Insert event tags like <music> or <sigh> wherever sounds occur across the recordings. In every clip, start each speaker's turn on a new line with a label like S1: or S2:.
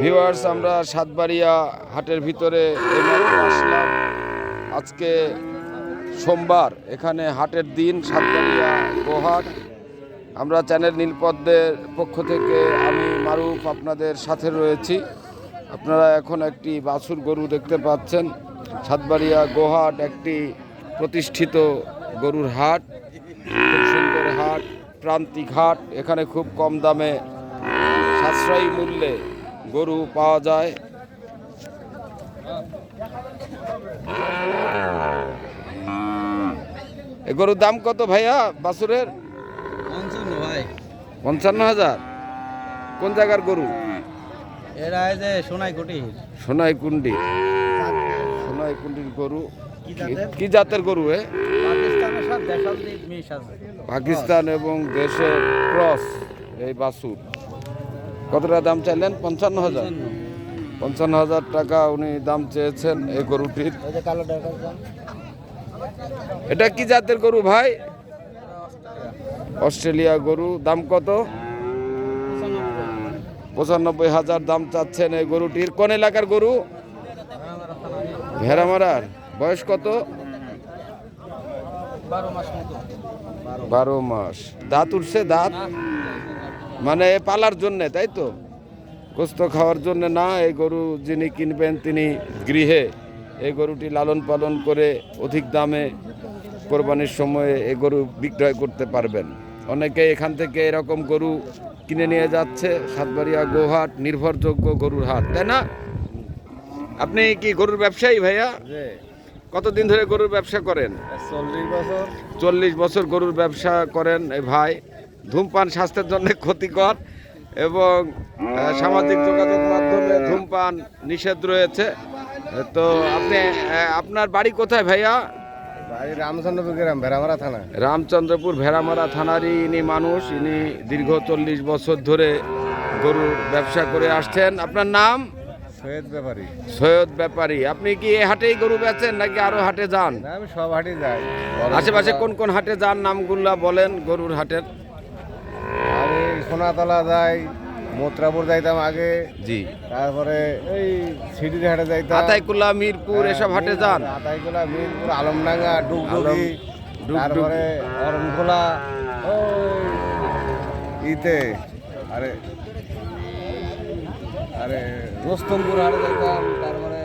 S1: Viewers আমরা সাতবাড়িয়া হাটের ভিতরে আসলাম। আজকে সোমবার, এখানে হাটের দিন, সাতবাড়িয়া গোহাট। আমরা চ্যানেল নীলপদ্মের পক্ষ থেকে আমি মারুফ আপনাদের সাথে রয়েছি। আপনারা এখন একটি বাছুর গরু দেখতে পাচ্ছেন। সাতবাড়িয়া গোহাট একটি প্রতিষ্ঠিত গরুর হাট। খুব সুন্দর হাট, প্রান্তিক হাট। এখানে খুব কম দামে সাশ্রয়ী মূল্যে গরু পাওয়া যায়। এ গরুর দাম কত ভাইয়া বাছুরের?
S2: পঞ্চান্ন ভাই
S1: পঞ্চান্ন হাজার। কোন জায়গার গরু?
S2: এরা যে সোনাই কোটি
S1: সোনাই কুন্ডি সোনাই কুন্ডির গরু
S2: কি জাতের?
S1: গরু এ? পাকিস্তান এবং দেশের ক্রস এই বাছুর কতটা দাম চাইলেন? পঞ্চান্ন হাজার। পঞ্চান্ন। হাজার টাকা উনি দাম চেয়েছেন এই গরুটির। এটা কি জাতের গরু ভাই? অস্ট্রেলিয়া গরু। দাম কত? পঁচানব্বই হাজার দাম চাচ্ছেন এই গরুটির। কোন এলাকার গরু? ভেড়ামারার। বয়স কত?
S2: বারো মাস।
S1: দাঁত উঠছে দাঁত? মানে পালার জন্য তাই তো? গোস্ত খাওয়ার জন্য না এই গরু যিনি কিনবেন তিনি গৃহে এই গরুটি লালন পালন করে অধিক দামে কোরবানির সময়ে এই গরু বিক্রয় করতে পারবেন। অনেকে এখান থেকে এরকম গরু কিনে নিয়ে যাচ্ছে সাতবাড়িয়া গোহাট নির্ভরযোগ্য গরুর হাট তাই না? আপনি কি গরুর ব্যবসায়ী ভাইয়া? কতদিন ধরে গরুর ব্যবসা করেন?
S2: চল্লিশ বছর।
S1: চল্লিশ বছর গরুর ব্যবসা করেন এই ভাই। ধূমপান স্বাস্থ্যের জন্য ক্ষতিকর এবং সামাজিক যোগাযোগ মাধ্যমে ধূমপান নিষেধ রয়েছে। তো আপনি আপনার বাড়ি কোথায় ভাইয়া?
S2: ভাই রামচন্দ্রপুর গ্রাম ভেড়ামারা থানা।
S1: রামচন্দ্রপুর ভেড়ামারা থানারই ইনি মানুষ ইনি দীর্ঘ চল্লিশ বছর ধরে গরুর ব্যবসা করে আসছেন। আপনার নাম?
S2: সৈয়দ ব্যাপারী।
S1: সৈয়দ ব্যাপারী। আপনি কি এই হাটেই গরু বেচেন নাকি আরও হাটে যান?
S2: আমি সব হাটে যাই।
S1: আশেপাশে কোন কোন হাটে যান নামগুলা বলেন গরুর হাটের।
S2: আমি সোনাতলা যাই মোত্রাপুর যাইতাম আগে।
S1: জি।
S2: তারপরে এই সিটি হাটে যাইতাম।
S1: আতাইকুল্লা মিরপুর এসব হাটে যান?
S2: আতাইকুলা মিরপুর আলমডাঙ্গা ডুগডুগি তারপরে অরণখোলা ইতে আরে আরে রোস্তমপুর হাটে যাইতাম তারপরে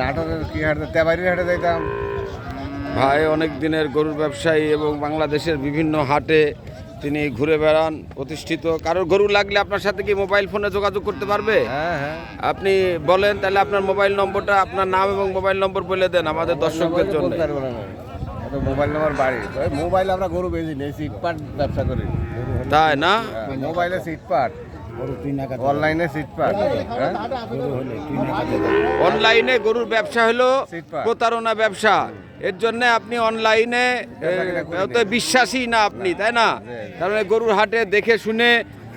S2: নাটোরের কি হাটে তেবাড়ির হাটে যাইতাম।
S1: ভাই অনেক দিনের গরুর ব্যবসায়ী এবং বাংলাদেশের বিভিন্ন হাটে তিনি ঘুরে বেড়ান প্রতিষ্ঠিত। কারোর গরু লাগলে আপনার সাথে কি মোবাইল ফোনে যোগাযোগ করতে পারবে?
S2: হ্যাঁ হ্যাঁ।
S1: আপনি বলেন তাহলে আপনার মোবাইল নম্বরটা আপনার নাম এবং মোবাইল নম্বর বলে দেন আমাদের দর্শকদের জন্য।
S2: মোবাইল নাম্বার বাড়ি। মোবাইল আমরা গরু বেশি নেই সিটপাট ব্যবসা করি।
S1: তাই না?
S2: হ্যাঁ, মোবাইলে সিটপাট। অনলাইনে হ্যাঁ?
S1: অনলাইনে গরুর ব্যবসা হলো প্রতারণা ব্যবসা। এর জন্য আপনি অনলাইনে বিশ্বাসী না আপনি তাই না? কারণ গরুর হাটে দেখে শুনে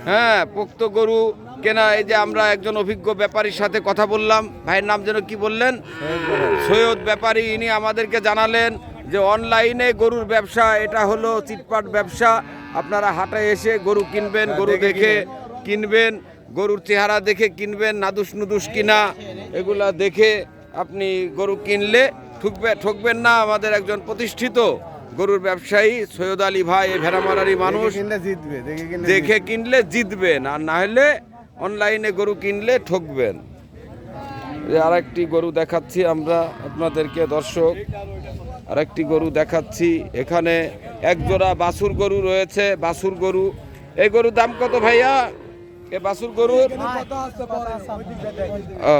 S1: হ্যাঁ পোক্ত গরু কেনা এই যে আমরা একজন অভিজ্ঞ ব্যাপারীর সাথে কথা বললাম ভাইয়ের নাম যেন কি বললেন? সৈয়দ ব্যাপারী ইনি আমাদেরকে জানালেন যে অনলাইনে গরুর ব্যবসা এটা হলো চিটপাট ব্যবসা। আপনারা হাটে এসে গরু কিনবেন গরু দেখে কিনবেন গরুর চেহারা দেখে কিনবেন নাদুস নুদুস কিনা এগুলা দেখে আপনি গরু কিনলে ঠুকবে ঠকবেন না। আমাদের একজন প্রতিষ্ঠিত গরুর ব্যবসায়ী সৈয়দ আলী ভাই এই ভেড়ামারারি মানুষ
S2: জিতবে দেখে কিনলে
S1: জিতবেন আর না হলে অনলাইনে গরু কিনলে ঠকবেন। আরেকটি গরু দেখাচ্ছি আমরা আপনাদেরকে দর্শক। আরেকটি গরু দেখাচ্ছি এখানে এক জোড়া বাছুর গরু রয়েছে বাছুর গরু। এই গরুর দাম কত ভাইয়া? এ বাছুর গরুর? ও,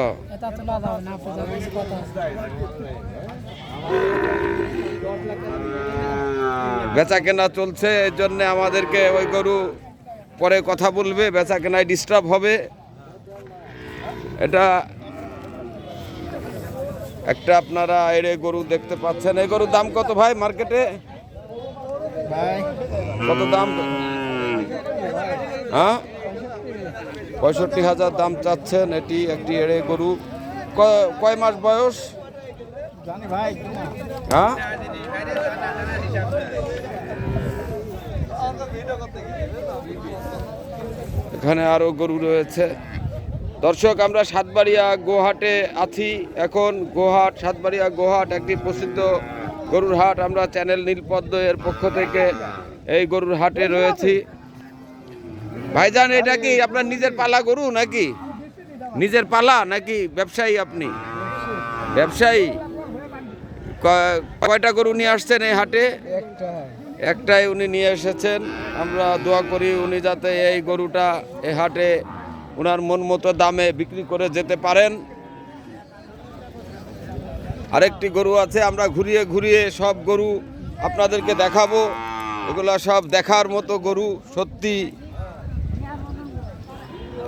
S1: বেচা কেনা চলছে এর জন্য আমাদেরকে ওই গরু পরে কথা বলবে বেচা কেনায় ডিস্টার্ব হবে। এটা একটা আপনারা এর গরু দেখতে পাচ্ছেন। এই গরুর দাম কত ভাই মার্কেটে? কত দাম? হ্যাঁ? পঁয়ষট্টি হাজার দাম চাচ্ছেন এটি একটি এড়ে গরু। কয় মাস বয়স? হ্যাঁ? এখানে আরও গরু রয়েছে। দর্শক আমরা সাতবাড়িয়া গোহাটে আছি। এখন গোহাট সাতবাড়িয়া গোহাট একটি প্রসিদ্ধ গরুর হাট। আমরা চ্যানেল নীলপদ্ম এর পক্ষ থেকে এই গরুর হাটে রয়েছি। ভাইজান, এটা কি আপনার নিজের পালা গরু নাকি? নিজের পালা নাকি ব্যবসায়ী আপনি? ব্যবসায়ী? কয়টা গরু নিয়ে আসছেন এই হাটে? একটাই উনি নিয়ে এসেছেন। আমরা দোয়া করি উনি যাতে এই গরুটা এই হাটে ওনার মন মতো দামে বিক্রি করে যেতে পারেন। আরেকটি গরু আছে, আমরা ঘুরিয়ে ঘুরিয়ে সব গরু আপনাদেরকে দেখাবো। এগুলো সব দেখার মতো গরু, সত্যি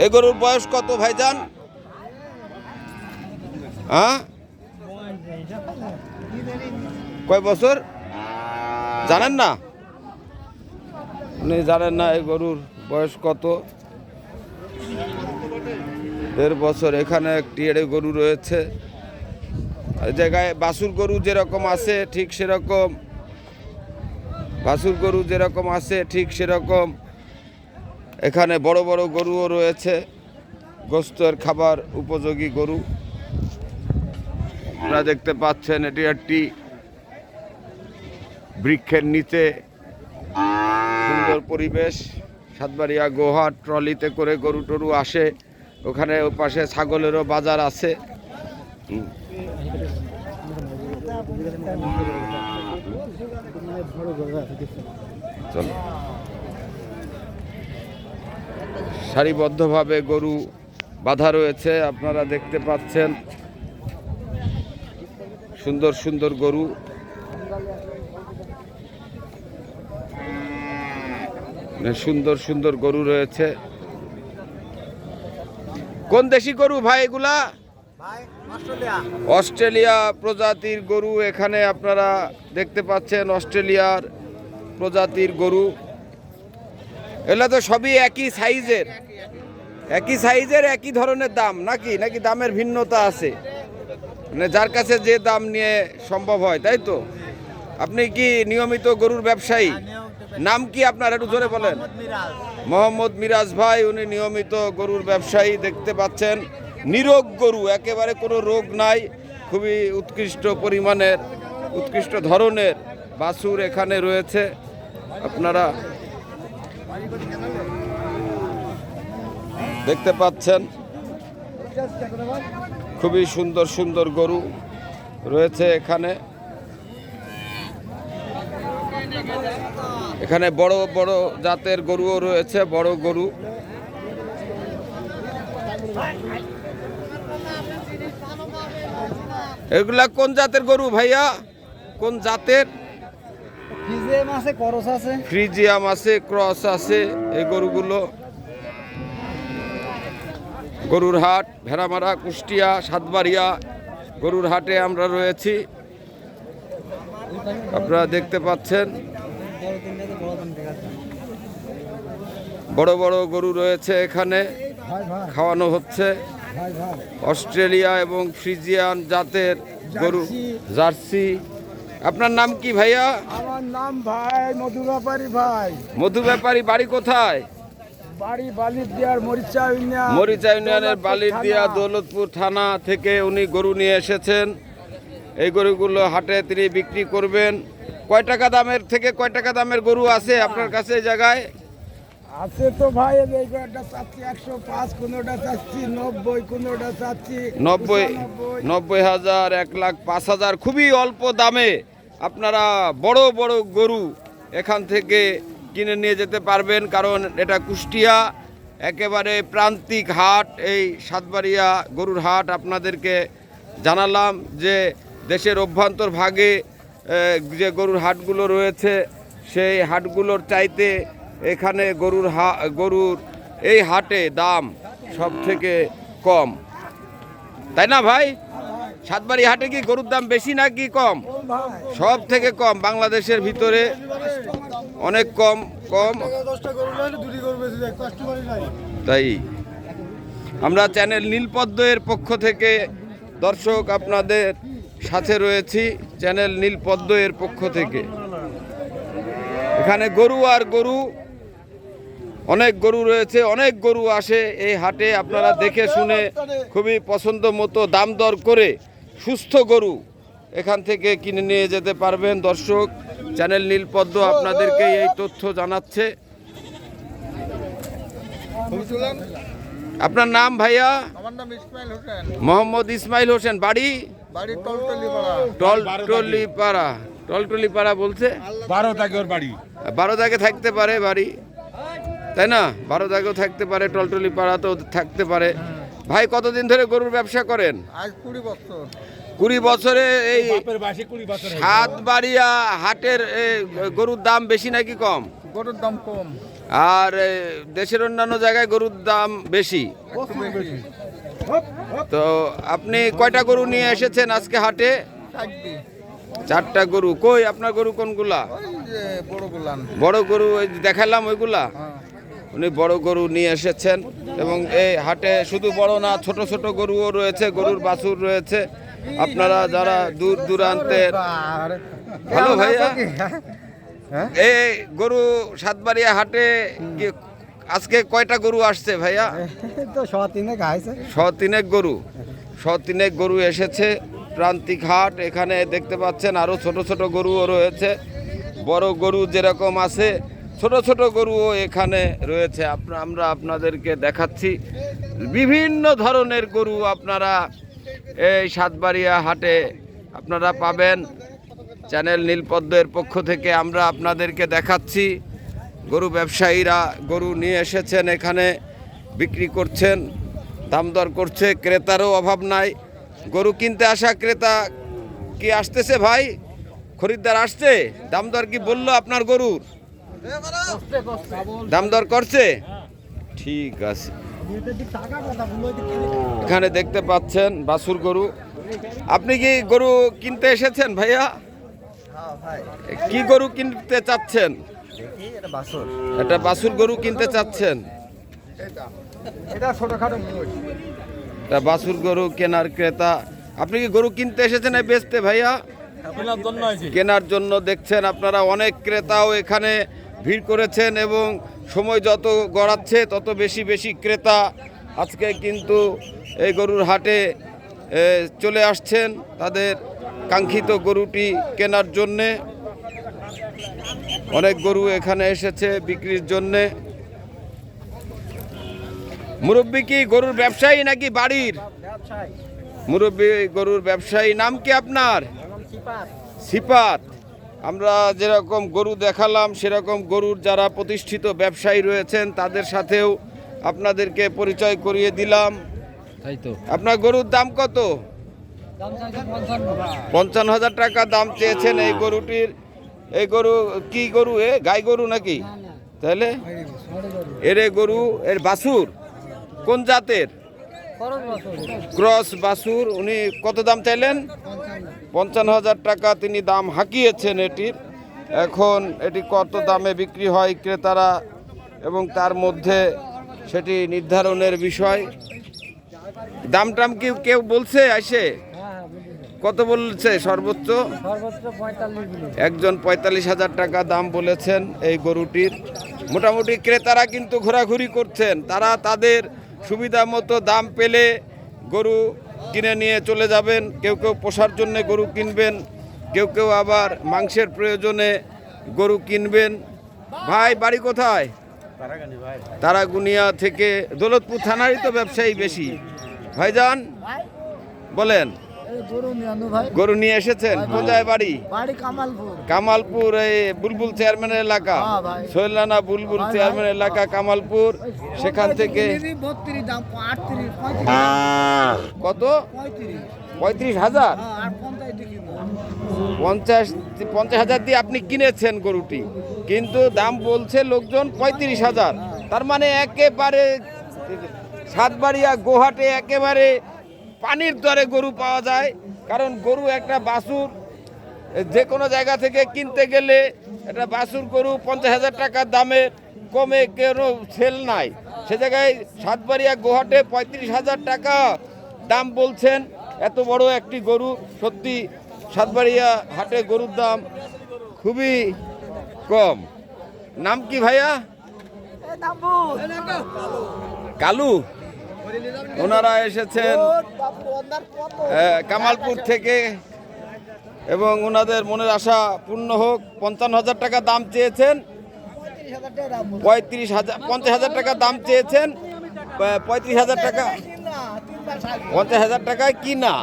S1: এ গরুর বয়স কত, ভাইজান? হ্যাঁ? কয় বছর? জানেন না? আপনি জানেন না এই গরুর বয়স কত। দেড় বছর এখানে একটি এড়ে গরু রয়েছে। জায়গায় বাসুর গরু যেরকম আছে, ঠিক সেরকম। বাসুর গরু যেরকম আছে, ঠিক সেরকম। এখানে বড় বড় গরুও রয়েছে। গোস্তের খাবার উপযোগী গরু। আপনারা দেখতে পাচ্ছেন, এটি একটি বৃক্ষের নিচে। সুন্দর পরিবেশ। সাতবাড়িয়া গোহাট ট্রলিতে করে গরু টরু আসে। ওখানে ও পাশে ছাগলেরও বাজার আছে। চলো। সারিবদ্ধভাবে গরু বাঁধা রয়েছে আপনারা দেখতে পাচ্ছেন। সুন্দর সুন্দর গরু। সুন্দর সুন্দর গরু রয়েছে। কোন দেশি গরু ভাই এগুলা? অস্ট্রেলিয়া প্রজাতির গরু এখানে আপনারা দেখতে পাচ্ছেন অস্ট্রেলিয়ার প্রজাতির গরু। এগুলো তো সবই একই সাইজের। একই সাইজের, একই ধরনের দাম, নাকি? নাকি দামের ভিন্নতা আছে? মানে যার কাছে যে দাম নিয়ে সম্ভব হয়, তাই তো? আপনি কি নিয়মিত গরুর ব্যবসায়ী? নাম কি আপনার, একটু জোরে বলেন? মোহাম্মদ মিরাজ ভাই, উনি নিয়মিত গরুর ব্যবসায়ী দেখতে পাচ্ছেন। নিরোগ গরু, একেবারে কোনো রোগ নাই, খুবই উৎকৃষ্ট পরিমাণের, উৎকৃষ্ট ধরনের বাছুর এখানে রয়েছে। আপনারা দেখতে পাচ্ছেন, খুবই সুন্দর সুন্দর গরু রয়েছে এখানে। এখানে বড় বড় জাতের গরুও রয়েছে, বড় গরু। এগুলা কোন জাতের গরু ভাইয়া? কোন জাতের? ফ্রিজিয়াম আছে, ক্রস আছে? এই গরুগুলো। গরুর হাট, ভেড়ামারা, কুষ্টিয়া, সাতবাড়িয়া, গরুর হাটে আমরা রয়েছি। আপনারা দেখতে পাচ্ছেন। বড় বড় গরু রয়েছে এখানে। খাওয়ানো হচ্ছে। অস্ট্রেলিয়া এবং ফ্রিজিয়ান জাতের গরু, জার্সি। আপনার নাম কি ভাইয়া?
S3: আমার নাম ভাই মধু ব্যাপারী ভাই।
S1: মধু ব্যাপারী বাড়ি কোথায়?
S3: বাড়ি মরিচা ইউনিয়ন।
S1: মরিচা ইউনিয়নের বালির দিয়া দৌলতপুর থানা থেকে উনি গরু নিয়ে এসেছেন। এই গরুগুলো হাটে তিনি বিক্রি করবেন। কয় টাকা দামের থেকে কয় টাকা দামের গরু আছে আপনার কাছে এই জায়গায়?
S3: আছে তো ভাই এই একটা চাচ্ছি একশো পাঁচ কোনোটা চাচ্ছি নব্বই কোনোটা চাচ্ছি
S1: নব্বই নব্বই হাজার এক লাখ পাঁচ হাজার খুবই অল্প দামে। আপনারা বড় বড় গরু এখান থেকে কিনে নিয়ে যেতে পারবেন, কারণ এটা কুষ্টিয়া, একেবারে প্রান্তিক হাট। এই সাতবাড়িয়া গরুর হাট আপনাদেরকে জানালাম যে দেশের অভ্যন্তর ভাগে যে গরুর হাটগুলো রয়েছে, সেই হাটগুলোর চাইতে এখানে গরুর হা, গরুর এই হাটে দাম সব থেকে কম। তাই না ভাই? সাতবাড়ি হাটে কি গরুর দাম বেশি না কি কম? সব থেকে কম। বাংলাদেশের ভিতরে অনেক কম কম। তাই আমরা চ্যানেল নীলপদ্ম এর পক্ষ থেকে দর্শক আপনাদের সাথে রয়েছি চ্যানেল নীলপদ্ম এর পক্ষ থেকে। এখানে গরু আর গরু, অনেক গরু রয়েছে, অনেক গরু আসে এই হাটে। আপনারা দেখে শুনে খুবই পছন্দ মতো দাম দর করে সুস্থ গরু এখান থেকে কিনে নিয়ে যেতে পারবেন। দর্শক চ্যানেল নীলপদ্ম আপনাদেরকে এই তথ্য জানাচ্ছে। আপনার নাম ভাইয়া?
S2: আমার নাম ইসমাইল হোসেন।
S1: মোহাম্মদ ইসমাইল হোসেন বাড়ি?
S2: বাড়ি টলটলি পাড়া
S1: টলটলি পাড়া বলছে?
S4: বারো ওর বাড়ি।
S1: বারো দাগে থাকতে পারে বাড়ি। তাই না? বারো দাগেও থাকতে পারে টলটলি পাড়াতেও থাকতে পারে। ভাই কতদিন ধরে গরুর ব্যবসা করেন?
S2: আজ কুড়ি বছর।
S1: কুড়ি বছরে এই
S4: বাপের বাসে কুড়ি বছর হয়েছে।
S1: সাত বাড়িয়া হাটের গরুর দাম বেশি নাকি কম?
S2: গরুর দাম কম।
S1: আর দেশের অন্যান্য জায়গায় গরুর দাম বেশি? তো আপনি কয়টা গরু নিয়ে এসেছেন আজকে হাটে? চারটা। গরু। কই আপনার গরু কোনগুলা?
S2: বড়
S1: গরু ওই যে দেখালাম ওইগুলা?
S2: হ্যাঁ।
S1: উনি বড় গরু নিয়ে এসেছেন এবং এই হাটে শুধু বড় না ছোট ছোট গরুও রয়েছে গরুর বাছুর রয়েছে। আপনারা যারা দূর দূরান্তের ভালো ভাইয়া। এই গরু সাতবাড়িয়া হাটে আজকে কয়টা গরু আসছে ভাইয়া?
S3: তো শ
S1: তিনেক গরু। শ তিনেক গরু এসেছে। প্রান্তিক হাট এখানে দেখতে পাচ্ছেন আরও ছোট ছোট গরুও রয়েছে। বড় গরু যেরকম আছে ছোট ছোট গরুও এখানে রয়েছে। আমরা আপনাদেরকে দেখাচ্ছি বিভিন্ন ধরনের গরু আপনারা এই সাতবাড়িয়া হাটে আপনারা পাবেন। চ্যানেল নীলপদ্মের পক্ষ থেকে আমরা আপনাদেরকে দেখাচ্ছি। গরু ব্যবসায়ীরা গরু নিয়ে এসেছেন এখানে, বিক্রি করছেন, দাম দর করছে, ক্রেতারও অভাব নাই। গরু কিনতে আসা ক্রেতা কি আসতেছে ভাই? খরিদ্দার আসছে? দাম দর কি বলল আপনার গরুর? দাম দর করছে? ঠিক আছে। এখানে দেখতে পাচ্ছেন বাসুর গরু। আপনি কি গরু কিনতে এসেছেন ভাইয়া? কি গরু কিনতে চাচ্ছেন?
S2: এটা বাসুর
S1: গরু কিনতে চাচ্ছেন।
S2: এটা
S1: বাসুর গরু কেনার ক্রেতা। আপনি কি গরু কিনতে এসেছেন বেচতে ভাইয়া?
S4: কেনার জন্য
S1: দেখছেন আপনারা অনেক ক্রেতাও এখানে ভিড় করেছেন এবং সময় যত গড়াচ্ছে তত বেশি বেশি ক্রেতা আজকে কিন্তু এই গরুর হাটে চলে আসছেন তাদের কাঙ্ক্ষিত গরুটি কেনার জন্যে। অনেক গরু এখানে এসেছে বিক্রির জন্যে। মুরব্বী কি গরুর ব্যবসায়ী নাকি বাড়ির? মুরব্বী গরুর ব্যবসায়ী নাম কি আপনার? সিপাত। আমরা যেরকম গরু দেখালাম সেরকম গরুর যারা প্রতিষ্ঠিত ব্যবসায়ী রয়েছেন তাদের সাথেও আপনাদেরকে পরিচয় করিয়ে দিলাম।
S4: তাই তো।
S1: আপনার গরুর দাম কত? পঞ্চান্ন হাজার টাকা দাম চেয়েছেন এই গরুটির। এই গরু কি গরু এ? গাই গরু নাকি? তাহলে? এর গরু এর বাছুর? কোন জাতের? ক্রস বাছুর। উনি কত দাম চাইলেন? পঞ্চান্ন হাজার টাকা তিনি দাম হাঁকিয়েছেন এটির। এখন এটি কত দামে বিক্রি হয় ক্রেতারা এবং তার মধ্যে সেটি নির্ধারণের বিষয়। দাম টাম কি কেউ বলছে আসে? কত বলছে সর্বোচ্চ? একজন পঁয়তাল্লিশ হাজার টাকা দাম বলেছেন এই গরুটির। মোটামুটি ক্রেতারা কিন্তু ঘোরাঘুরি করছেন। তারা তাদের সুবিধা মতো দাম পেলে গরু কিনে নিয়ে চলে যাবেন কেউ কেউ পোষার জন্য গরু কিনবেন কেউ কেউ আবার মাংসের প্রয়োজনে গরু কিনবেন। ভাই বাড়ি কোথায়? তারাগুনিয়া থেকে দৌলতপুর থানারই তো ব্যবসায়ী বেশি। ভাইজান বলেন।
S3: গরু
S1: নিয়ে এসেছেন? কোথায় বাড়ি?
S3: কামালপুর।
S1: এই বুলবুল চেয়ারম্যানের এলাকা।
S3: হ্যাঁ ভাই।
S1: সোহেলানা বুলবুল চেয়ারম্যান এলাকা কামালপুর। সেখান থেকে
S3: পঁয়ত্রিশ।
S1: কত?
S3: পঁয়ত্রিশ।
S1: হাজার?
S3: হ্যাঁ পঞ্চাশ
S1: পঞ্চাশ হাজার দিয়ে আপনি কিনেছেন গরুটি। কিন্তু দাম বলছে লোকজন পঁয়ত্রিশ হাজার। তার মানে একেবারে সাতবাড়িয়া গোহাটে একেবারে পানির দরে গরু পাওয়া যায়। কারণ গরু একটা বাছুর যে কোনো জায়গা থেকে কিনতে গেলে একটা বাছুর গরু পঞ্চাশ হাজার টাকার দামে কমে কোনো সেল নাই। সে জায়গায় সাতবাড়িয়া গোহাটে পঁয়ত্রিশ হাজার টাকা দাম বলছেন। এত বড় একটি গরু সত্যি সাতবাড়িয়া হাটে গরুর দাম খুবই কম। নাম কি ভাইয়া? কালু? ওনারা এসেছেন আহ, কামালপুর থেকে এবং ওনাদের মনের আশা পূর্ণ হোক। পঞ্চান্ন হাজার টাকা দাম চেয়েছেন। পঁয়ত্রিশ হাজার পঞ্চাশ হাজার টাকা দাম চেয়েছেন। পঁয়ত্রিশ হাজার টাকা পঞ্চাশ হাজার টাকায় কিনা?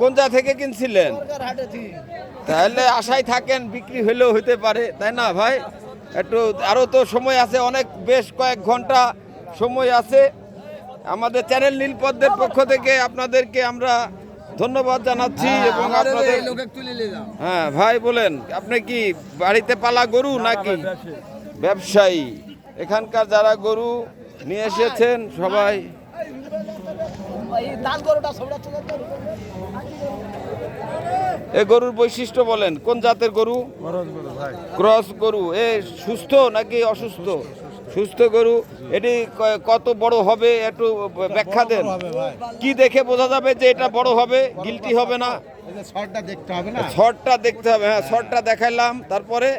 S1: কোন জায়গা থেকে কিনছিলেন? তাহলে আশায় থাকেন বিক্রি হলেও হতে পারে তাই না ভাই? একটু আরও তো সময় আছে অনেক বেশ কয়েক ঘণ্টা সময় আছে। আমাদের চ্যানেল নীলপদ্মের পক্ষ থেকে আপনাদেরকে আমরা ধন্যবাদ জানাচ্ছি এবং আপনাদের হ্যাঁ ভাই বলেন আপনি কি বাড়িতে পালা গরু নাকি? ব্যবসায়ী। এখানকার যারা গরু নিয়ে এসেছেন সবাই। এ গরুর বৈশিষ্ট্য বলেন কোন জাতের গরু? ক্রস গরু। এ সুস্থ নাকি অসুস্থ? সুস্থ গরু এটি কত বড় হবে একটু ব্যাখ্যা দেন। কি দেখে বোঝা যাবে যে এটা বড় হবে গিলটি হবে না?
S2: শর্টটা দেখতে হবে না?
S1: শর্টটা দেখতে হবে হ্যাঁ শর্টটা দেখাইলাম তারপরে?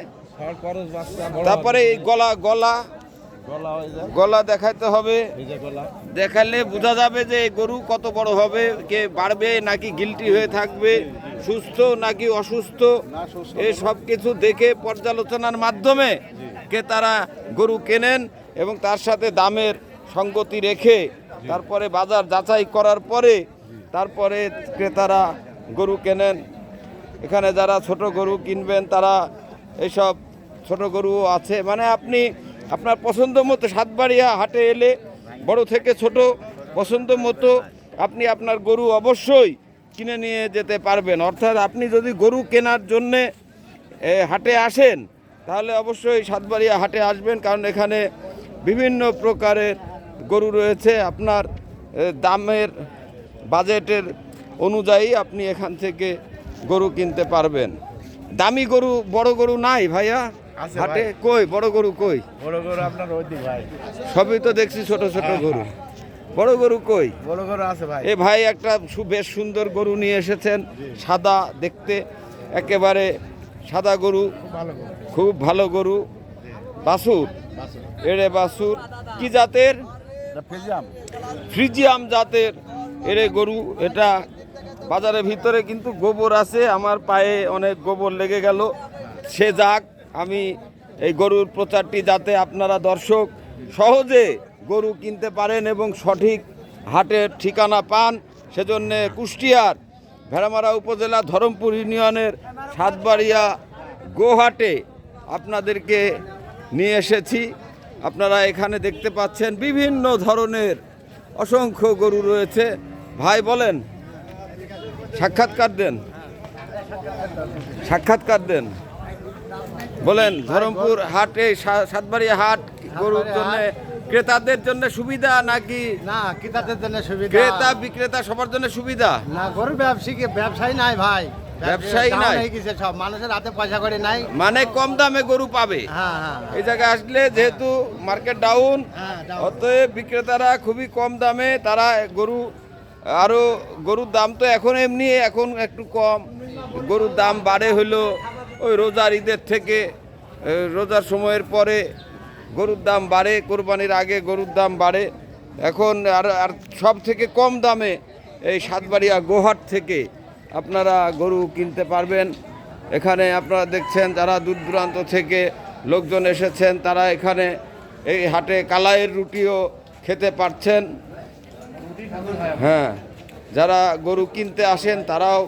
S1: তারপরে এই গলা গলা।
S2: গলা
S1: দেখাইতে হবে। দেখালে বোঝা যাবে যে গরু কত বড় হবে কে বাড়বে নাকি গিলটি হয়ে থাকবে সুস্থ নাকি অসুস্থ? এই সব কিছু দেখে পর্যালোচনার মাধ্যমে ক্রেতারা গরু কেনেন এবং তার সাথে দামের সঙ্গতি রেখে তারপরে বাজার যাচাই করার পরে তারপরে ক্রেতারা গরু কেনেন। এখানে যারা ছোট গরু কিনবেন, তারা এইসব ছোট গরু আছে। মানে আপনি আপনার পছন্দ মতো সাতবাড়িয়া হাটে এলে, বড় থেকে ছোট পছন্দ মতো আপনি আপনার গরু অবশ্যই কিনে নিয়ে যেতে পারবেন। অর্থাৎ আপনি যদি গরু কেনার জন্যে হাটে আসেন তাহলে অবশ্যই সাতবাড়িয়া হাটে আসবেন কারণ এখানে বিভিন্ন প্রকারের গরু রয়েছে। আপনার দামের বাজেটের অনুযায়ী আপনি এখান থেকে গরু কিনতে পারবেন। দামি গরু বড় গরু নাই ভাইয়া। হাটে কই বড় গরু কই?
S2: বড় গরু আপনার ভাই।
S1: সবই তো দেখছি ছোট ছোট গরু। বড় গরু কই?
S2: বড় গরু আছে ভাই।
S1: এ ভাই একটা সু- বেশ সুন্দর গরু নিয়ে এসেছেন সাদা দেখতে। একেবারে সাদা গরু।
S2: ভালো গরু।
S1: খুব ভালো গরু। বাসুর? এড়ে বাসুর কি জাতের? ফ্রিজিয়াম। জাতের। এরে গরু এটা বাজারের ভিতরে কিন্তু গোবর আছে আমার পায়ে অনেক গোবর লেগে গেল। সে যাক আমি এই গরুর প্রচারটি যাতে আপনারা দর্শক সহজে গরু কিনতে পারেন এবং সঠিক হাটের ঠিকানা পান সেজন্যে কুষ্টিয়ার ভেড়ামারা উপজেলা ধরমপুর ইউনিয়নের সাতবাড়িয়া গোহাটে আপনাদেরকে নিয়ে এসেছি। আপনারা এখানে দেখতে পাচ্ছেন বিভিন্ন ধরনের অসংখ্য গরু রয়েছে। ভাই বলেন সাক্ষাৎকার দেন। সাক্ষাৎকার দেন। বলেন ধরমপুর হাটে সাতবাড়িয়া হাট গরুর জন্য ক্রেতাদের জন্য সুবিধা নাকি
S5: না ক্রেতাদের জন্য সুবিধা।
S1: ক্রেতা বিক্রেতা সবার জন্য সুবিধা?
S5: না গরু ব্যবসায়ী ব্যবসায়ী নাই ভাই।
S1: ব্যবসায়ী নাই?
S5: সব মানুষের হাতে পয়সা করে নাই।
S1: মানে কম দামে গরু পাবে।
S5: হ্যাঁ হ্যাঁ
S1: এই জায়গায় আসলে যেহেতু মার্কেট ডাউন
S5: হ্যাঁ,
S1: অতএব বিক্রেতারা খুবই কম দামে তারা গরু আরও গরুর দাম তো এখন এমনি এখন একটু কম। গরুর দাম বাড়ে হলো ওই রোজার ঈদের থেকে রোজার সময়ের পরে গরুর দাম বাড়ে কোরবানির আগে গরুর দাম বাড়ে। এখন আর আর সব থেকে কম দামে এই সাতবাড়িয়া গোহাট থেকে আপনারা গরু কিনতে পারবেন। এখানে আপনারা দেখছেন যারা দূর দূরান্ত থেকে লোকজন এসেছেন, তারা এখানে এই হাটে কালাইয়ের রুটিও খেতে পারছেন। হ্যাঁ যারা গরু কিনতে আসেন, তারাও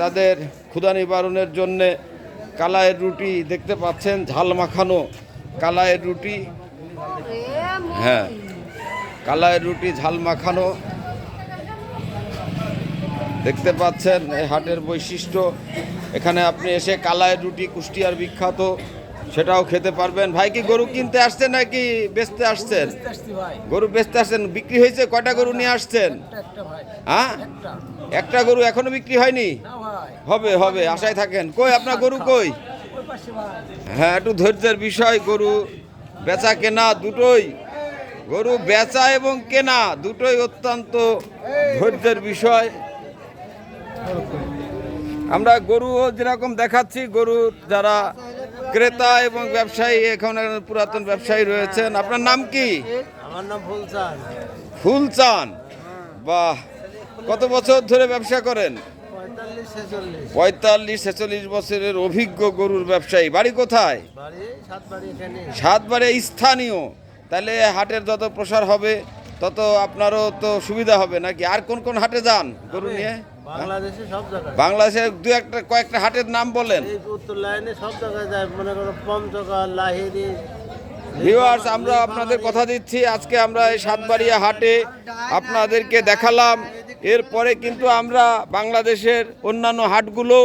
S1: তাদের ক্ষুধা নিবারণের জন্যে কালাইয়ের রুটি দেখতে পাচ্ছেন, ঝাল মাখানো কালাইয়ের রুটি। হ্যাঁ কালাইয়ের রুটি, ঝাল মাখানো। দেখতে পাচ্ছেন এই হাটের বৈশিষ্ট্য। এখানে আপনি এসে কালাইয়ের রুটি কুষ্টিয়ার বিখ্যাত সেটাও খেতে পারবেন। ভাই কি গরু কিনতে আসছেন নাকি বেচতে আসছেন? গরু বেচতে আসছেন বিক্রি হয়েছে? কয়টা গরু নিয়ে আসছেন? হ্যাঁ? একটা। গরু এখনও বিক্রি হয়নি? হবে হবে আশায় থাকেন। কই আপনার গরু কই? হ্যাঁ একটু ধৈর্যের বিষয় গরু বেচা কেনা দুটোই। গরু বেচা এবং কেনা দুটোই অত্যন্ত ধৈর্যের বিষয়। আমরা গরুও যেরকম দেখাচ্ছি গরু যারা ক্রেতা এবং ব্যবসায়ী এখন পুরাতন ব্যবসায়ী রয়েছেন। আপনার নাম কি?
S5: আমার নাম ফুলচান।
S1: ফুলচান। বাহ! কত বছর ধরে ব্যবসা করেন?
S5: পঁয়তাল্লিশ ছেচল্লিশ।
S1: বছরের অভিজ্ঞ গরুর ব্যবসায়ী। বাড়ি কোথায়? সাতবারে স্থানীয়। তাহলে হাটের যত প্রসার হবে তত আপনারও তো সুবিধা হবে নাকি? আর কোন কোন হাটে যান গরু নিয়ে?
S5: বাংলাদেশে সব জায়গায়।
S1: বাংলাদেশের দু একটা কয়েকটা হাটের নাম বলেন।
S5: এই উত্তর লাইনে সব জায়গায় যায় মনে করো পঞ্চগড় লাহিরি
S1: ভিউয়ার্স আমরা আপনাদের কথা দিচ্ছি। আজকে আমরা এই সাতবাড়িয়া হাটে আপনাদেরকে দেখালাম। এরপরে কিন্তু আমরা বাংলাদেশের অন্যান্য হাটগুলো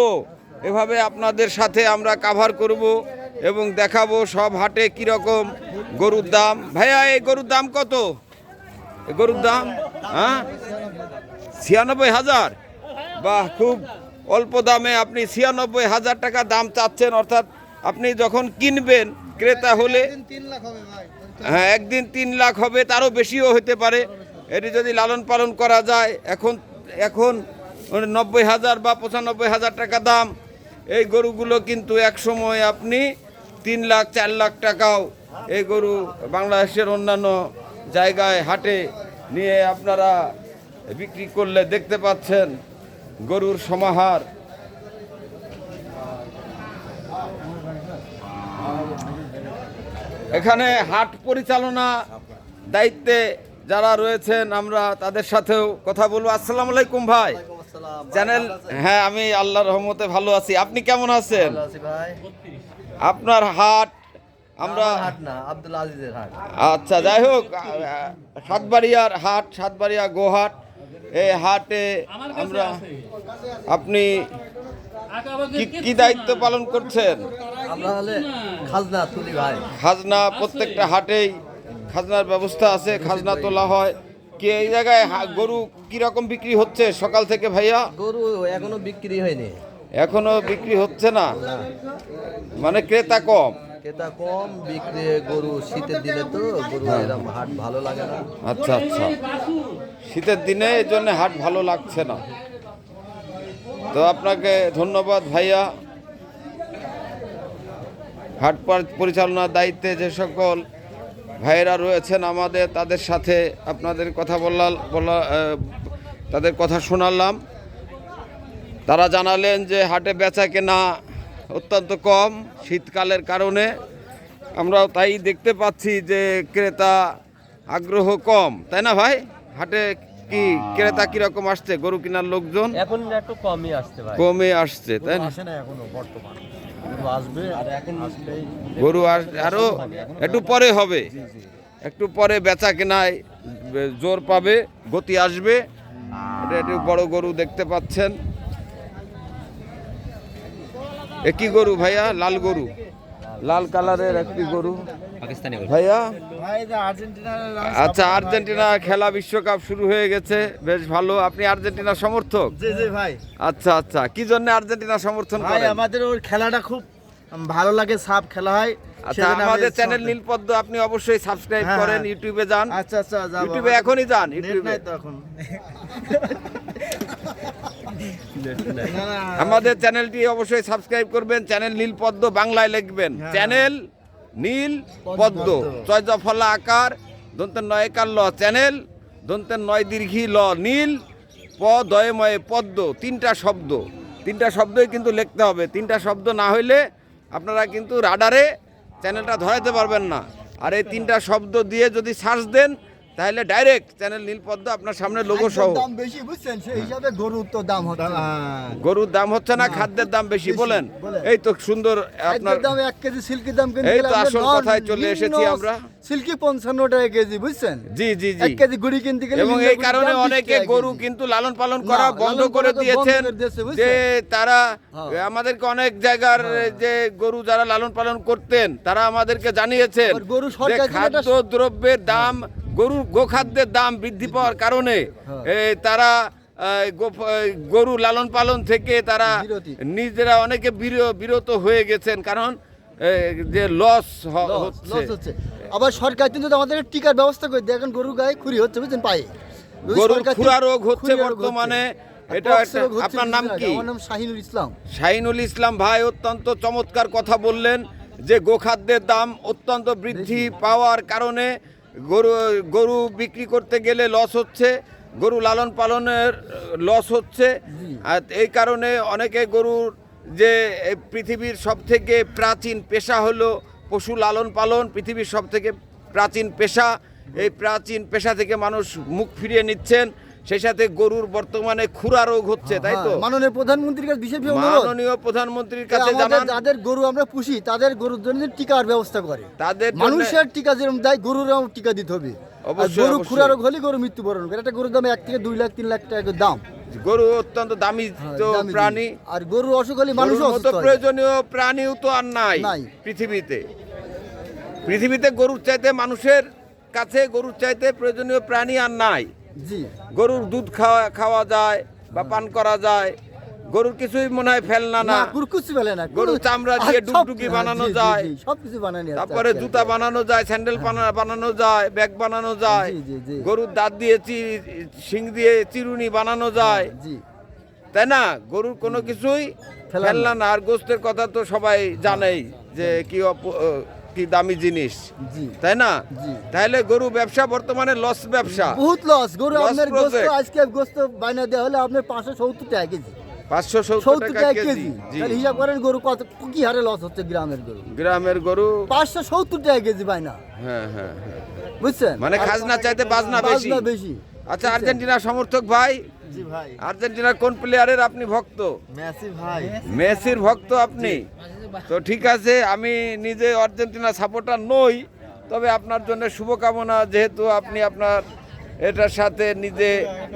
S1: এভাবে আপনাদের সাথে আমরা কাভার করব এবং দেখাবো সব হাটে কীরকম গরুর দাম। ভাইয়া এই গরুর দাম কত? এই গরুর দাম হ্যাঁ? ছিয়ানব্বই হাজার। বাহ, খুব অল্প দামে আপনি ছিয়ানব্বই হাজার টাকা দাম চাচ্ছেন, অর্থাৎ আপনি যখন কিনবেন, ক্রেতা হলে হ্যাঁ একদিন তিন লাখ হবে, তারও বেশিও হতে পারে। এটি যদি লালন পালন করা যায়, এখন এখন নব্বই হাজার বা পঁচানব্বই হাজার টাকা দাম। এই গরুগুলো কিন্তু এক সময় আপনি তিন লাখ, চার লাখ টাকাও এই গরু বাংলাদেশের অন্যান্য জায়গায়, হাটে নিয়ে আপনারা বিক্রি করলে দেখতে পাচ্ছেন। গরুর সমাহার। এখানে হাট পরিচালনা দায়িত্বে যারা রয়েছেন আমরা তাদের সাথেও কথা বলব। আসসালামু আলাইকুম ভাই। চ্যানেল হ্যাঁ আমি আল্লাহর রহমতে ভালো আছি। আপনি কেমন আছেন? আপনার হাট আমরা
S5: হাট না আব্দুল আজিজের হাট।
S1: আচ্ছা যাই হোক সাতবাড়িয়ার হাট সাতবাড়িয়া গোহাট। এই হাটে আমরা আপনি কি কি দায়িত্ব পালন করছেন?
S5: খাজনা তুলি ভাই।
S1: খাজনা প্রত্যেকটা হাটেই খাজনার ব্যবস্থা আছে খাজনা তোলা হয়। কি এই জায়গায় হা- গরু কি রকম বিক্রি হচ্ছে সকাল থেকে ভাইয়া?
S5: গরু এখনও বিক্রি হয়নি।
S1: এখনও বিক্রি হচ্ছে না। মানে ক্রেতা কম।
S5: ক্রেতা কম, বিক্রি গরু শীতের দিনে তো গরু এরকম হাট ভালো লাগে না।
S1: আচ্ছা আচ্ছা। শীতের দিনে এই জন্য হাট ভালো লাগছে না। তো আপনাকে ধন্যবাদ ভাইয়া। হাট পরিচালনার দায়িত্বে যে সকল ভাইয়েরা রয়েছেন আমাদের, তাদের সাথে আপনাদের কথা বললা বলা তাদের কথা শোনালাম। তারা জানালেন যে হাটে বেচা কেনা অত্যন্ত কম শীতকালের কারণে। আমরাও তাই দেখতে পাচ্ছি যে ক্রেতা আগ্রহ কম তাই না ভাই? হাটে কি ক্রেতা কীরকম আসছে? গরু কেনার লোকজন?
S5: এখন একটু কমই আসতে ভাই।
S1: কমে আসছে তাই না?
S5: এখনও বর্তমান। গরু আসবে আর এখন
S1: গরু আর আরও একটু পরে হবে। একটু পরে বেচা কেনায় জোর পাবে গতি আসবে। এটা একটু বড় গরু দেখতে পাচ্ছেন। এ কি গরু ভাইয়া লাল গরু। লাল কালারের একটি গরু। ভাইয়া?
S5: ভাই
S1: আচ্ছা আর্জেন্টিনা খেলা বিশ্বকাপ শুরু হয়ে গেছে বেশ ভালো। আপনি আর্জেন্টিনার সমর্থক?
S5: জি জি ভাই।
S1: আচ্ছা আচ্ছা কি জন্য আর্জেন্টিনা সমর্থন
S5: ভাই
S1: করেন?
S5: আমাদের ওর খেলাটা খুব ভালো লাগে সাপ খেলা হয়।
S1: আচ্ছা আমাদের চ্যানেল নীলপদ্ম আপনি অবশ্যই সাবস্ক্রাইব
S5: হ্যাঁ,
S1: করেন
S5: হ্যাঁ।
S1: ইউটিউবে যান।
S5: আচ্ছা আচ্ছা যাব
S1: ইউটিউবে এখনই যান ইউটিউবে
S5: এখন। <laughs>
S1: আমাদের চ্যানেলটি অবশ্যই সাবস্ক্রাইব করবেন। চ্যানেল নীল পদ্ম বাংলায় লিখবেন। চ্যানেল নীল পদ্ম চয় ফলা আকার দন্তের নয় কার ল। চ্যানেল দন্তের নয় দীর্ঘি ল। নীল প দয়ে ময়ে পদ্ম তিনটা শব্দ। তিনটা শব্দই কিন্তু লিখতে হবে। তিনটা শব্দ না হইলে আপনারা কিন্তু রাডারে চ্যানেলটা ধরাইতে পারবেন না। আর এই তিনটা শব্দ দিয়ে যদি সার্চ দেন তাহলে ডাইরেক্ট চ্যানেল নীলপদ্ম আপনার সামনে লোগো সহ।
S6: দাম বেশি বুঝছেন? সেই হিসাবে গরুর তো দাম হচ্ছে। না।
S1: গরুর দাম হচ্ছে না খাদ্যের দাম বেশি বলেন। এই তো সুন্দর আপনার
S6: দাম এক কেজি সিল্কির দাম কিনতে
S1: এই তো আসল কথায় চলে এসেছি আমরা।
S6: সিল্কি পঞ্চান্ন টাকা কেজি বুঝছেন?
S1: জি জি জি।
S6: এক কেজি গুড়ি কিনতে গেলে
S1: এবং এই কারণে অনেকে গরু কিন্তু লালন পালন করা বন্ধ করে দিয়েছেন? যে তারা
S6: হ্যাঁ।
S1: আমাদেরকে অনেক জায়গার যে গরু যারা লালন পালন করতেন তারা আমাদেরকে জানিয়েছেন যে খাদ্য দ্রব্যের দাম গরুর গোখাদ্যের দাম বৃদ্ধি পাওয়ার কারণে
S6: হ্যাঁ।
S1: তারা গরু লালন পালন থেকে তারা নিজেরা অনেকে বির- বিরত হয়ে গেছেন। কারণ যে লস হচ্ছে।
S6: আবার সরকার কিন্তু আমাদের টিকার ব্যবস্থা করে দেয় এখন গরুর গায়ে খুরি হচ্ছে বুঝছেন পায়ে।
S1: গরুর খুরা রোগ হচ্ছে বর্তমানে। এটা আপনার নাম কি?
S6: আমার নাম শাহিনুল ইসলাম।
S1: শাহিনুল ইসলাম ভাই অত্যন্ত চমৎকার কথা বললেন যে গোখাদ্যের দাম অত্যন্ত বৃদ্ধি পাওয়ার কারণে গরু গরু বিক্রি করতে গেলে লস হচ্ছে গরু লালন পালনের লস হচ্ছে। আর এই কারণে অনেকে গরুর যে পৃথিবীর সব থেকে প্রাচীন পেশা হলো পশু লালন পালন পৃথিবীর সব থেকে প্রাচীন পেশা। এই প্রাচীন পেশা থেকে মানুষ মুখ ফিরিয়ে নিচ্ছেন। সেই সাথে গরুর বর্তমানে খুরা রোগ হচ্ছে তাই তো?
S6: হ্যাঁ, মাননীয় প্রধানমন্ত্রীর কাছে বিশেষ অনুরোধ।
S1: মাননীয় প্রধানমন্ত্রীর কাছে জানান
S6: যাদের গরু আমরা পুষি তাদের গরুর জন্য টিকার ব্যবস্থা করে।
S1: তাদের
S6: মানুষের টিকা যেরকম দেয় গরুরাও টিকা দিতে হবে। গরু খুরা রোগ হলে গরু মৃত্যুবরণ করে। একটা গরুর দাম এক থেকে দুই লাখ তিন লাখ টাকা দাম।
S1: গরু অত্যন্ত দামি
S6: হ্যাঁ,
S1: তো প্রাণী।
S6: আর গরু অসুখ হলে মানুষ
S1: মতো প্রয়োজনীয় প্রাণীও তো আর নাই। পৃথিবীতে। পৃথিবীতে গরুর চাইতে মানুষের কাছে গরুর চাইতে প্রয়োজনীয় প্রাণী আর নাই।
S6: জি।
S1: গরুর দুধ খাওয়া খাওয়া যায় বা পান করা যায়। গরুর কিছুই মনে হয় ফেলনা
S6: না। ফেলে না। গরু-
S1: চামড়া দিয়ে ডুগডুগি
S6: হ্যাঁ,
S1: বানানো যায়।
S6: জি, সব কিছু বানানি
S1: তারপরে জুতা বানানো যায় স্যান্ডেল বানা- বানানো যায় ব্যাগ বানানো যায়। গরুর দাঁত দিয়ে শিং দিয়ে চিরুনি বানানো যায়। তাই না? গরুর কোনো কিছুই ফেলনা না। আর গোস্তের কথা তো সবাই জানেই যে কি কি দামি জিনিস? তাই না? তাহলে গরু ব্যবসা বর্তমানে লস ব্যবসা।
S6: বহুত লস। গরু আপনার গোস্ত আজকে গোস্ত বাইনা দেওয়া হলে আপনার পাঁচশো সত্তর টাকা কেজি।
S1: পাঁচশো
S6: সত্তর টাকা কেজি। তাহলে হিসাব করেন গরু কত কি হারে লস হচ্ছে গ্রামের গরু?
S1: গ্রামের গরু
S6: পাঁচশো সত্তর টাকা কেজি বাইনা
S1: হ্যাঁ হ্যাঁ হ্যাঁ।
S6: বুঝছেন?
S1: মানে খাজনা চাইতে বাজনা বেশি
S6: বাজনা বেশি।
S1: আচ্ছা আর্জেন্টিনা সমর্থক ভাই?
S5: জি ভাই।
S1: আর্জেন্টিনার কোন প্লেয়ারের আপনি ভক্ত?
S5: মেসি ভাই।
S1: মেসির ভক্ত আপনি? তো ঠিক আছে আমি নিজে আর্জেন্টিনা সাপোর্টার নই তবে আপনার জন্য শুভকামনা যেহেতু আপনি আপনার এটার সাথে নিজে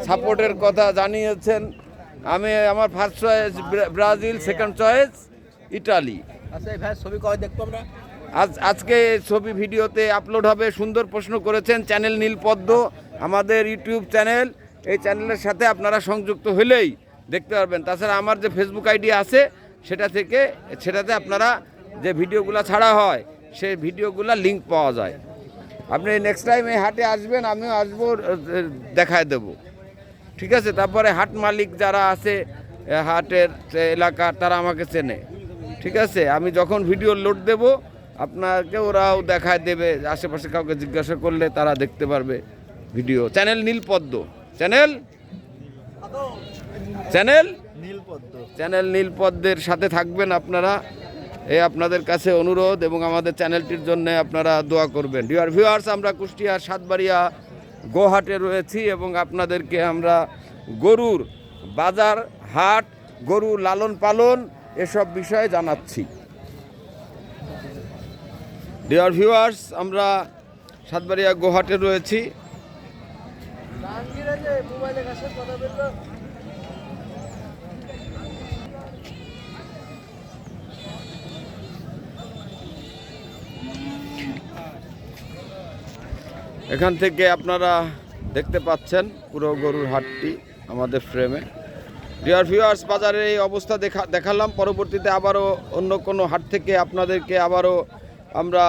S1: সাপোর্টের কথা জানিয়েছেন। আমি আমার first choice Brazil second choice Italy.
S5: আচ্ছা ছবি কয় দেখব আমরা?
S1: আজ আজকে ছবি ভিডিওতে আপলোড হবে সুন্দর প্রশ্ন করেছেন চ্যানেল নীলপদ্ম আমাদের ইউটিউব চ্যানেল। এই চ্যানেলের সাথে আপনারা সংযুক্ত হলেই দেখতে পারবেন। তাছাড়া আমার যে ফেসবুক আইডি আছে সেটা থেকে, সেটাতে আপনারা যে ভিডিওগুলো ছাড়া হয়, সেই ভিডিওগুলো লিঙ্ক পাওয়া যায়। আপনি নেক্সট টাইম এই হাটে আসবেন, আমিও আসব দেখায় দেব। ঠিক আছে? তারপরে হাট মালিক যারা আছে হাটের এলাকা তারা আমাকে চেনে। ঠিক আছে? আমি যখন ভিডিও লোড দেব, আপনাকে ওরাও দেখায় দেবে, আশেপাশে কাউকে জিজ্ঞাসা করলে তারা দেখতে পারবে video channel Nilpadma. Channel channel channel নীলপদ্মের সাথে থাকবেন আপনারা। এই আপনাদের কাছে অনুরোধ এবং আমাদের চ্যানেলটির জন্য আপনারা দোয়া করবেন। ডিয়ার ভিউয়ার্স আমরা কুষ্টিয়ার সাতবাড়িয়া গোহাটে রয়েছি এবং আপনাদেরকে আমরা গরুর বাজার, হাট, গরু লালন পালন এসব বিষয়ে জানাচ্ছি। ডিয়ার ভিউয়ার্স আমরা সাতবাড়িয়া গোহাটে রয়েছি। এখান থেকে আপনারা দেখতে পাচ্ছেন পুরো গরুর হাটটি আমাদের ফ্রেমে ডিয়ার ভিউয়ার্স বাজারে এই অবস্থা দেখা, দেখালাম। পরবর্তীতে আবারও অন্য কোনো হাট থেকে আপনাদেরকে আবারও আমরা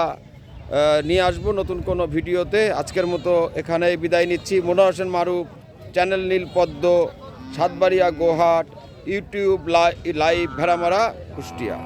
S1: নিয়ে আসব নতুন কোনো ভিডিওতে। আজকের মতো এখানেই বিদায় নিচ্ছি। মনোহর Hossain Maruf channel Nil Padma, Satbaria Gohat, YouTube live Bheramara Kushtia.